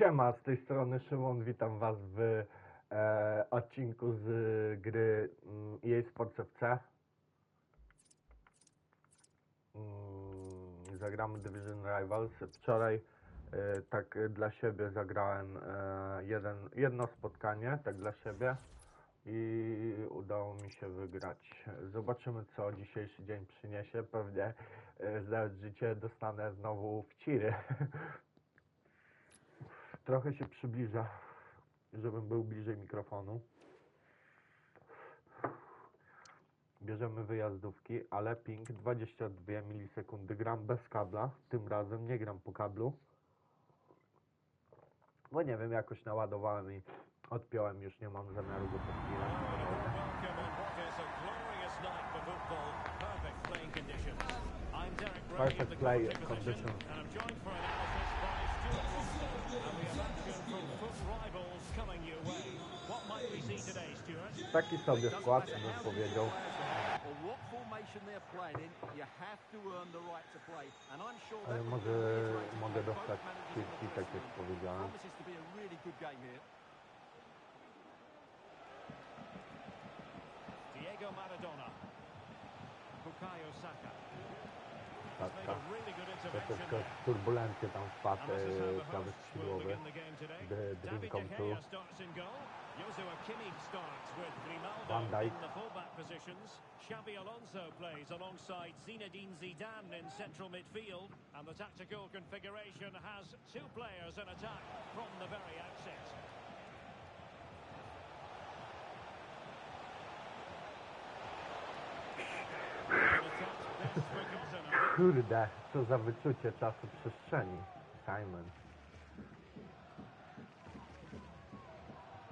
Siema, z tej strony Szymon, witam was w e, odcinku z gry mm, EA Sports FC. Zagramy Division Rivals. Wczoraj e, tak e, dla siebie zagrałem e, jeden, jedno spotkanie, tak dla siebie i udało mi się wygrać. Zobaczymy co dzisiejszy dzień przyniesie. Pewnie e, znając życie dostanę znowu w ciry. Trochę się przybliża, żebym był bliżej mikrofonu. Bierzemy wyjazdówki, ale ping 22 milisekundy. Gram bez kabla. Tym razem nie gram po kablu. Bo nie wiem, jakoś naładowałem i odpiąłem. Już nie mam zamiaru go podpinać. Welcome on what Taki sobie skład, bym powiedział. Ale może mogę dostać piłki, tak jak powiedziałem. Diego Maradona. Bukayo Saka. Tak, Made tak. a really good Troszeczkę w turbulencję tam wpadł e, prawy skrzydłowy. begin the game today. The dream David come De true. Gea starts. Joshua Kimmich starts with Grimaldo in the fullback positions. Xabi Alonso plays alongside Zinedine Zidane in central midfield. And the tactical configuration has two players in attack from the very outset. Best forgotten, I think. Kurde, co za wyczucie czasu przestrzeni. Simon.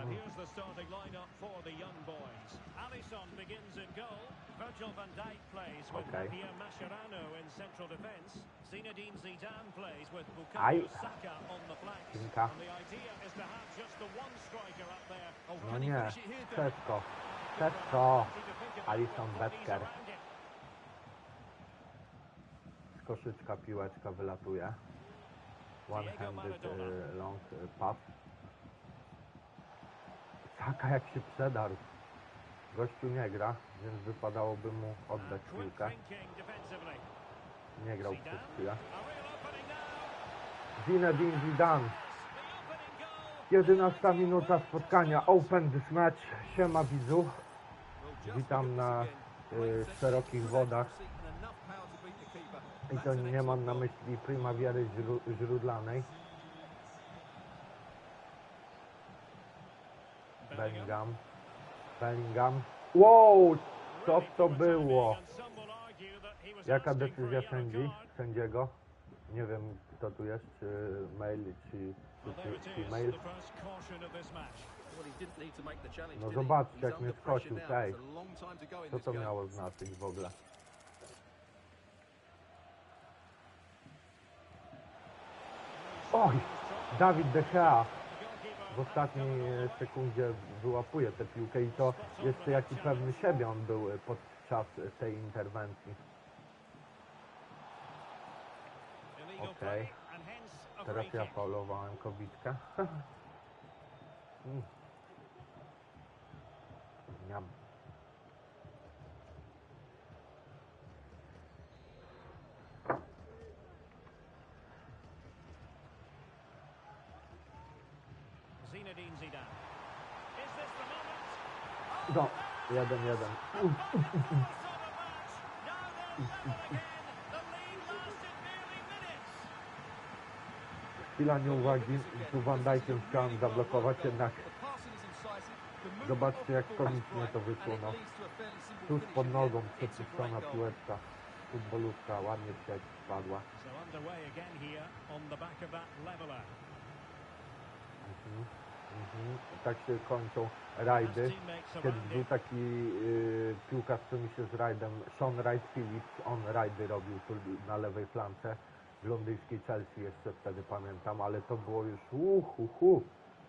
And here's the starting lineup for the young boys. Alisson begins in goal. Virgil van Dijk plays with Okay. Javier Mascherano in central defence. Zinedine Zidane plays with. Bukayo Saka on the flanks. And the idea is to have just the one striker up there. Oh, No nie, it here, Dan? Czesko. Czesko. To Alisson Becker. Z koszyczka piłeczka wylatuje. One-handed e, long e, pass. Saka jak się przedarł. Gościu nie gra, więc wypadałoby mu oddać piłkę. Nie grał przez chwilę. Zinedine Zidane. The opening goal. 11 minuta spotkania. Open this match. Siema widzu. Witam na y, szerokich wodach. I to nie mam na myśli primawiery źró- źródlanej. Bellingham. Bellingham. Wow! Co to było? Jaka decyzja sędzi? Sędziego? Nie wiem kto tu jest, czy mail, czy, czy, czy, mail. No zobaczcie, jak mnie now. tej. Co to miało znaczyć w ogóle? Oj! Dawid De Gea w ostatniej e, sekundzie wyłapuje tę piłkę i to jeszcze jaki pewny siebie on był e, podczas tej interwencji. Okej. a Teraz ja faulowałem kowitkę. Mm. Niam. Zinedine Zidane. Is this the moment? No, jeden, jeden. Chwila nieuwagi, tu Van Dijkiem chciałem zablokować, jednak Zobaczcie, jak komicznie to wyszło, no. tuż pod nogą przepuszczona piłeczka. Futbolówka, ładnie spadła. Mhm, mhm. Tak się kończą rajdy. Kiedyś był taki y, piłkarz, co mi się z rajdem, Sean Wright Phillips, on rajdy robił tu na lewej flance w londyńskiej Chelsea jeszcze wtedy pamiętam, ale to było już uhu, hu.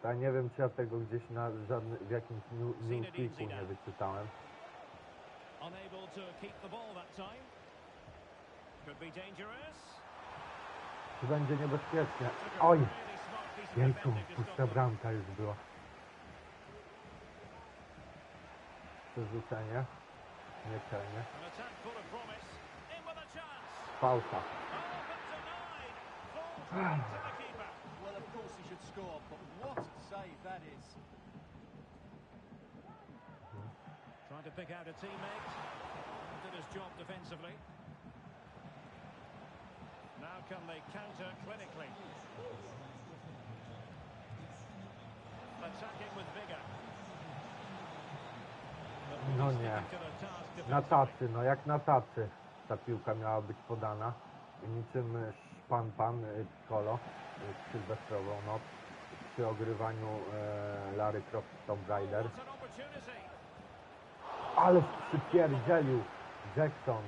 Ja nie wiem, czy ja tego gdzieś na żadny, w jakimś new- newsweeku nie wyczytałem. Unable to keep the ball that time. Could be dangerous. Czy będzie niebezpiecznie? Oj, Jejku, defending to pusta stop it. bramka już była. Przerzucenie. Niecelnie. An attack full of promise. In with a chance. Fałka. Oh, but denied. Falls right to the keeper. Well, of course he should score, but what a save that is. Trying to pick out a teammate. Did his job defensively. Now can they counter clinically? No nie. Na tacy, no jak na tacy ta piłka miała być podana. Niczym szpan pan y, Piccolo, y, sylwestrową noc przy ogrywaniu e, Larry Croft Tomb Raider. Ale przypierdzielił Jackson.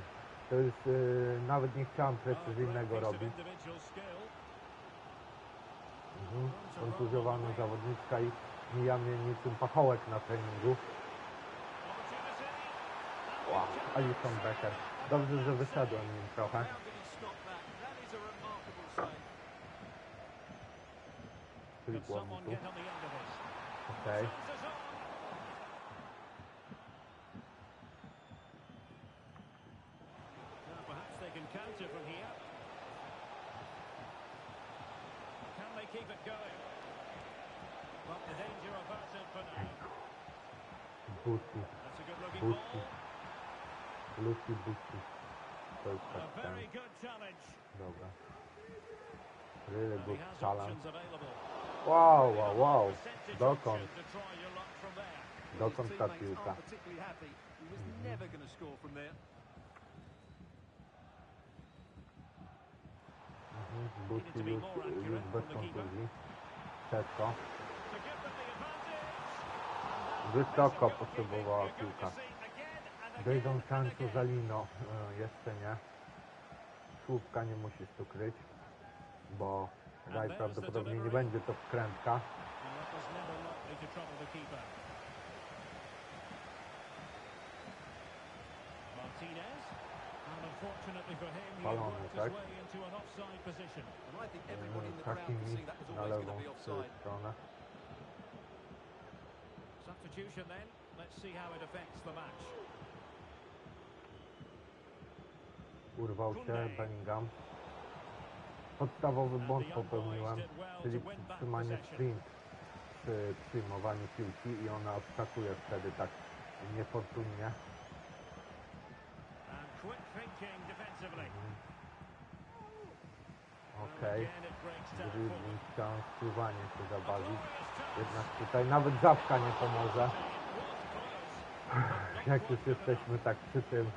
To już y, nawet nie chciałem precyzyjnego robić. Kontuzjowany zawodniczka i mija mnie niczym pachołek na treningu. Wow, Alison Becker. Dobrze, że wyszedłem nim trochę. Us on. Now perhaps they can counter from here. Keep it going? But the danger averted for now. Busi, That's a good looking Busi. ball. Luki Busi. To jest A tak very good challenge. Dobra. Really good challenge. Wow, wow, wow. Dokąd? option to try your luck from there. Dokąd ta piłka? aren't particularly happy. He was mm-hmm. never going to score from there. Busi już, już bez kontuzji. Advantage. Wysoko potrzebowała piłka. Dojdą Sancho Zalino. E, jeszcze nie. Słupka nie musisz tu kryć. Bo Raj prawdopodobnie nie będzie to wkrętka. Martinez. Worked his tak? way into an offside position. And I think everybody in the crowd could Hakimi see that was na lewą stronę. Substitution then. Let's see how it affects the match. Urwał się Bellingham. Podstawowy błąd popełniłem, czyli przytrzymanie sprint przy przyjmowaniu piłki i ona odskakuje wtedy tak niefortunnie. Quick thinking defensively. Okej. Dribbling, chciałem spływanie się zabawić. Jednak tutaj nawet zawka nie pomoże. Jak już jesteśmy tak przy tym.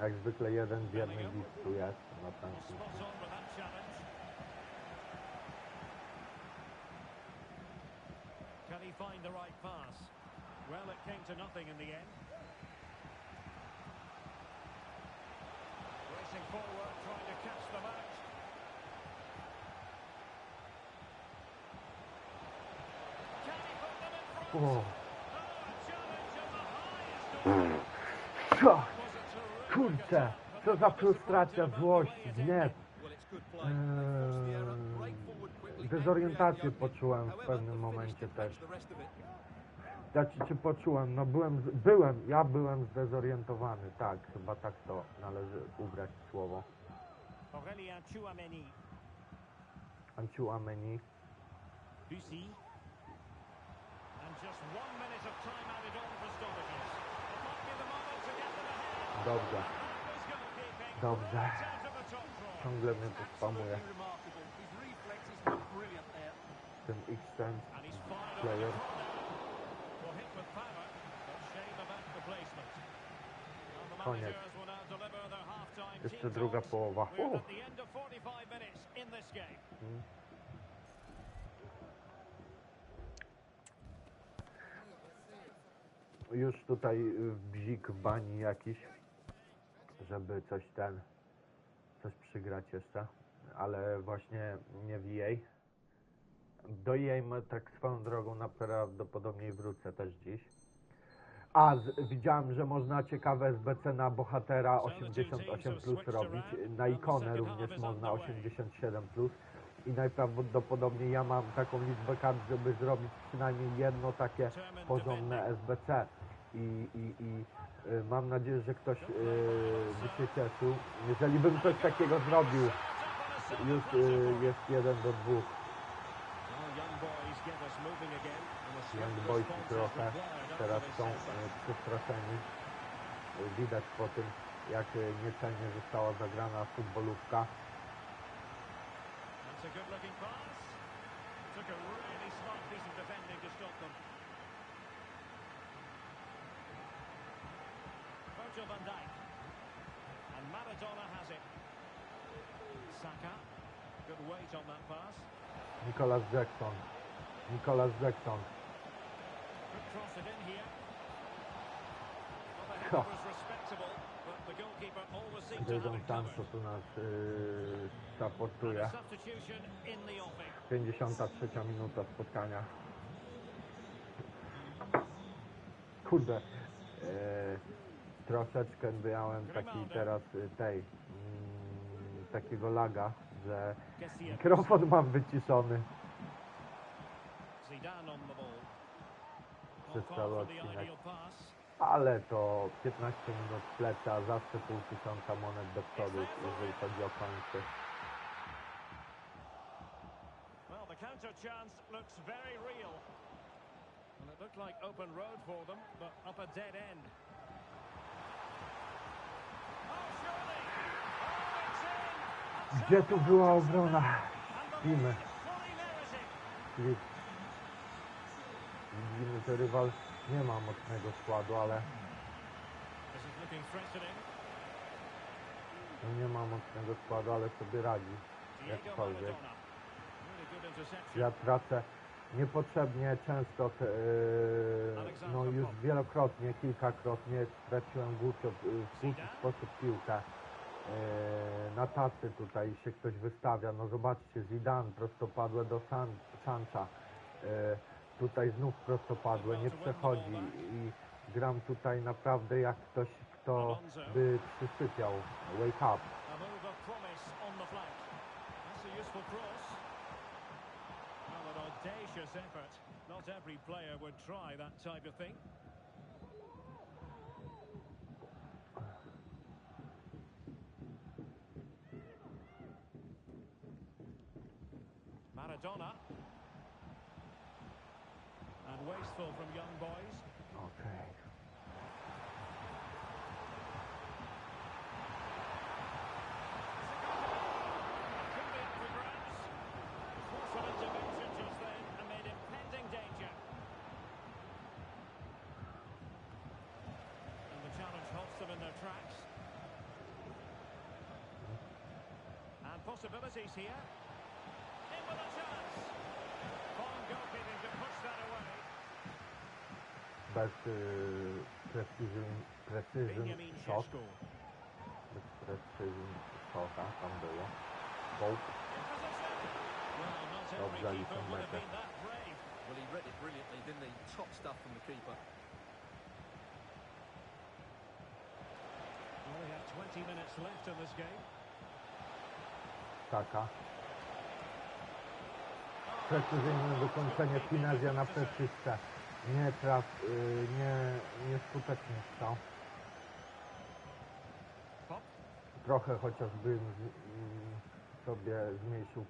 Jak zwykle jeden bierny widz tu jest na challenge. Can he find the right pass? Well, it came to nothing in the end. Racing forward, trying to catch the match. Can he put them in front? Oh, a challenge of the highest order. co? Was a terrific Kurczę, co za frustracja, złość, gniew. Eee, Dezorientację poczułem w pewnym momencie też. Ja ci czy poczułem, no byłem, byłem, ja byłem zdezorientowany, tak, chyba tak to należy ubrać słowo. Aurélien Chouameni. And just one minute of time added on for dobrze. Dobrze. Ciągle mnie to spamuje. Ten fired player. on the corner. Well, hit with power, but shame about the placement. And the Koniec. managers will now deliver their half-time Jeszcze team druga thoughts. połowa. We're Uh. at the end of 45 minutes in this game. Już tutaj bzik bani jakiś, żeby coś ten, coś przygrać jeszcze, ale właśnie nie w EA. Do ma tak swoją drogą najprawdopodobniej wrócę też dziś. A z, widziałem, że można ciekawe SBC na bohatera 88 plus robić, na ikonę również można 87 plus. I najprawdopodobniej ja mam taką liczbę kart, żeby zrobić przynajmniej jedno takie porządne SBC i, i, i y, mam nadzieję, że ktoś y, by się cieszył. Jeżeli bym coś takiego zrobił, już y, jest jeden do dwóch. Young Boys trochę teraz są e, przestraszeni. Widać po tym, jak e, niecelnie została zagrana futbolówka. Virgil van Dijk. And Maradona has it. Saka. Good weight on that pass. Nicolas Jackson. Nicolas Jackson. Could cross it in here. Well, the Ha. header was respectable, but the goalkeeper always seemed to have Jadon it Sancho covered. tu nas yy, And supportuje. a substitution in the offing. 53 minuta spotkania. Kurde. Yy, troszeczkę miałem taki teraz y, tej mm, takiego laga, że mikrofon mam wyciszony. Zidane on the ball. Przez cały odcinek. Ale to 15 minut pleca, zawsze pół tysiąca monet do przodu, jeżeli chodzi o końce. Well, the counter chance looks very real. And it looked like open road for them, but up a dead end. Oh! Oh! Gdzie tu była obrona? And the że rywal nie ma mocnego składu, ale no nie ma mocnego składu, ale sobie radzi. Jakkolwiek. Ja tracę niepotrzebnie często, te, e, no już wielokrotnie, kilkakrotnie straciłem głupio, w głupi sposób piłkę. E, na tacy tutaj się ktoś wystawia, no zobaczcie, Zidane prostopadłe do San, Sancha. Tutaj znów prostopadłe, nie przechodzi i gram tutaj naprawdę jak ktoś, kto by przysypiał. Wake up. A them in their tracks. And possibilities here. In with a chance. Fine goalkeeping to push that away. Bez y, precision, precision shot. Bez precision shota tam było. Every Dobrze, have Becker. Well, he read it brilliantly, didn't he? Top stuff from the keeper. Well, we have 20 minutes left in this game. Taka. Precyzyjne wykończenie Finezja na przeczystce. Nie traf, y, nie, nieskutecznie stał. Trochę chociażbym mm, sobie zmniejszył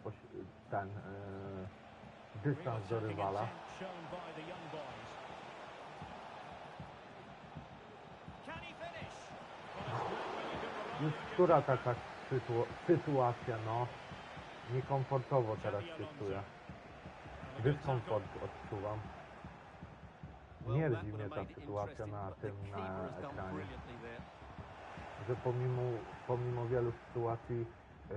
ten y, dystans do rywala. Już która taka sytu- sytuacja, no, niekomfortowo teraz się czuję. Dyskomfort odczuwam. Well, Nie that rdzi would mnie ta sytuacja na tym, na ekranie. Że pomimo, pomimo wielu sytuacji e,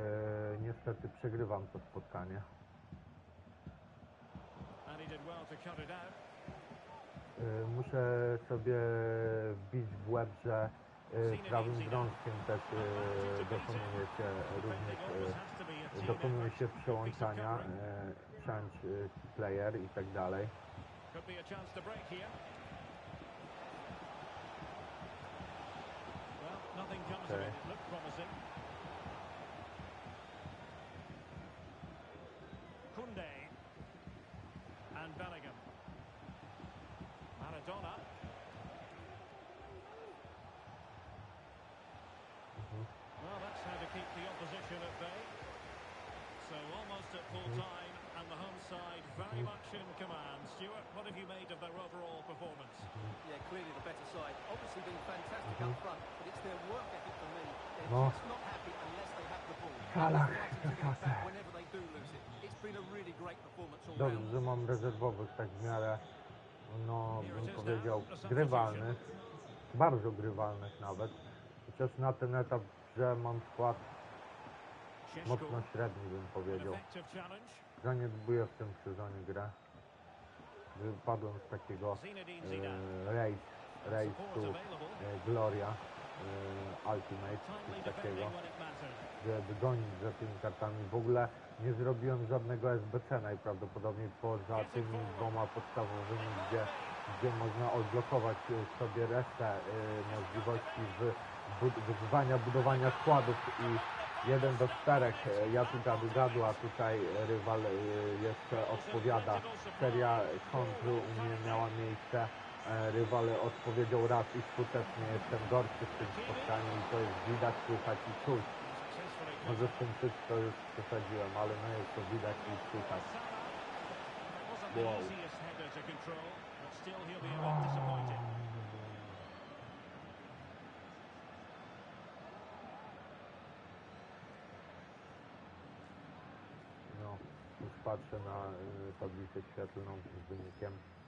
niestety przegrywam to spotkanie. E, muszę sobie wbić w łeb, że e, prawym drążkiem też e, dokonuje się a e, dokonuje się przełączania, e, e, player i tak dalej. Could be a chance to break here. Well, nothing comes okay. of it. It looked promising. Kunde and Bellingham. Maradona. Really great performance all Dobrze, round. że mam rezerwowych tak w miarę, no bym powiedział, grywalnych. Bardzo grywalnych nawet. Chociaż na ten etap, że mam skład mocno średni bym powiedział. Zaniedbuję w tym sezonie grę. Wypadłem z takiego e, race, race to e, Gloria e, Ultimate, coś takiego, żeby gonić za tymi kartami. W ogóle nie zrobiłem żadnego SBC najprawdopodobniej poza tymi dwoma podstawowymi, gdzie, gdzie można odblokować e, sobie resztę możliwości w, bud- wyzwania budowania składów i jeden do czterech. Ja tu gadu gadu, a tutaj rywal jeszcze odpowiada. Seria kontru u mnie miała miejsce. E, Rywal odpowiedział raz i skutecznie jestem gorszy w tym spotkaniu i to jest widać, słychać i czuć. Może w tym to już przesadziłem, ale no jest to widać i słychać. Wow. No, już patrzę na y, tablicę świetlną z wynikiem.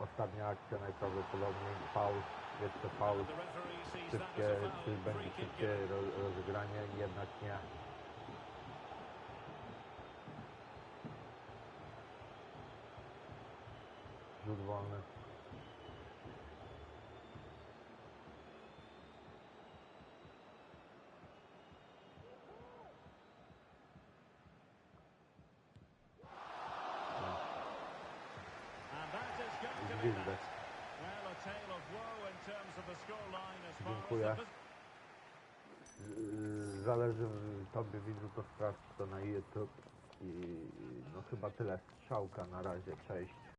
Ostatnia akcja najprawdopodobniej faul, jeszcze faul. Szybkie, czy będzie szybkie rozegranie, jednak nie. Rzut wolny. And that is going to be Gwizdek. that. Well, a tale of woe in terms of the Zależy tobie widzu to sprawdź to na YouTube i no chyba tyle strzałka na razie, cześć.